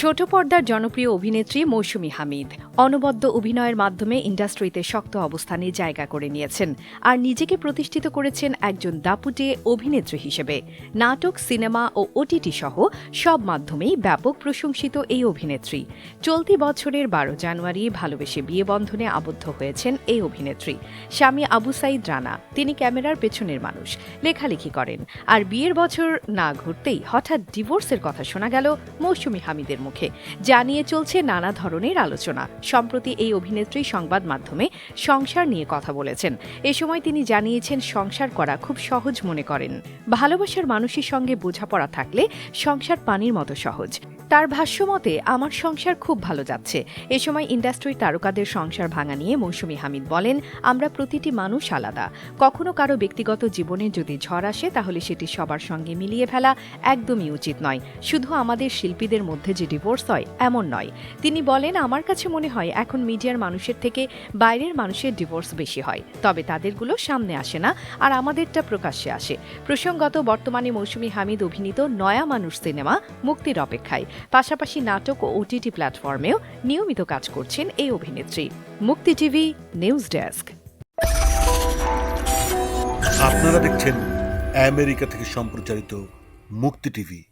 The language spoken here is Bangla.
ছোট পর্দার জনপ্রিয় অভিনেত্রী মৌসুমী হামিদ অনবদ্য অভিনয়ের মাধ্যমে ইন্ডাস্ট্রিতে শক্ত অবস্থানে জায়গা করে নিয়েছেন আর নিজেকে প্রতিষ্ঠিত করেছেন একজন দাপুটে অভিনেত্রী হিসেবে। নাটক, সিনেমা ও ওটিটি সহ সব মাধ্যমেই ব্যাপক প্রশংসিত এই অভিনেত্রী। চলতি বছরের বারো জানুয়ারি ভালোবেসে বিয়ে বন্ধনে আবদ্ধ হয়েছেন এই অভিনেত্রী, স্বামী আবু সাইদ রানা। তিনি ক্যামেরার পেছনের মানুষ, লেখালেখি করেন। আর বিয়ের বছর না ঘুরতেই হঠাৎ ডিভোর্সের কথা শোনা গেল মৌসুমী হামিদের মুখে। জানিয়ে চলছে নানা ধরনের আলোচনা। সম্প্রতি এই অভিনেত্রী সংবাদ মাধ্যমে সংসার নিয়ে কথা বলেছেন। এ সময় তিনি জানিয়েছেন, সংসার করা খুব সহজ মনে করেন। ভালোবাসার মানুষের সঙ্গে বোঝাপড়া থাকলে সংসার পানির মতো সহজ। তার ভাষ্যমতে, আমার সংসার খুব ভালো যাচ্ছে। এ সময় ইন্ডাস্ট্রির তারকাদের সংসার ভাঙা নিয়ে মৌসুমী হামিদ বলেন, আমরা প্রতিটি মানুষ আলাদা। কখনো কারও ব্যক্তিগত জীবনে যদি ঝড় আসে, তাহলে সেটি সবার সঙ্গে মিলিয়ে ফেলা একদমই উচিত নয়। শুধু আমাদের শিল্পীদের মধ্যে যে ডিভোর্স হয়, এমন নয়। তিনি বলেন, আমার কাছে মনে হয়, এখন মিডিয়ার মানুষের থেকে বাইরের মানুষের ডিভোর্স বেশি হয়। তবে তাদেরগুলো সামনে আসে না, আর আমাদেরটা প্রকাশ্যে আসে। প্রসঙ্গত, বর্তমানে মৌসুমী হামিদ অভিনীত নয়া মানুষ সিনেমা মুক্তির অপেক্ষায়। পাশাপাশি নাটক ও ওটিটি প্ল্যাটফর্মেও নিয়মিত কাজ করছেন এই অভিনেত্রী। মুক্তি টিভি, নিউজ ডেস্ক। আপনারা দেখছেন আমেরিকা থেকে সম্প্রচারিত মুক্তি টিভি।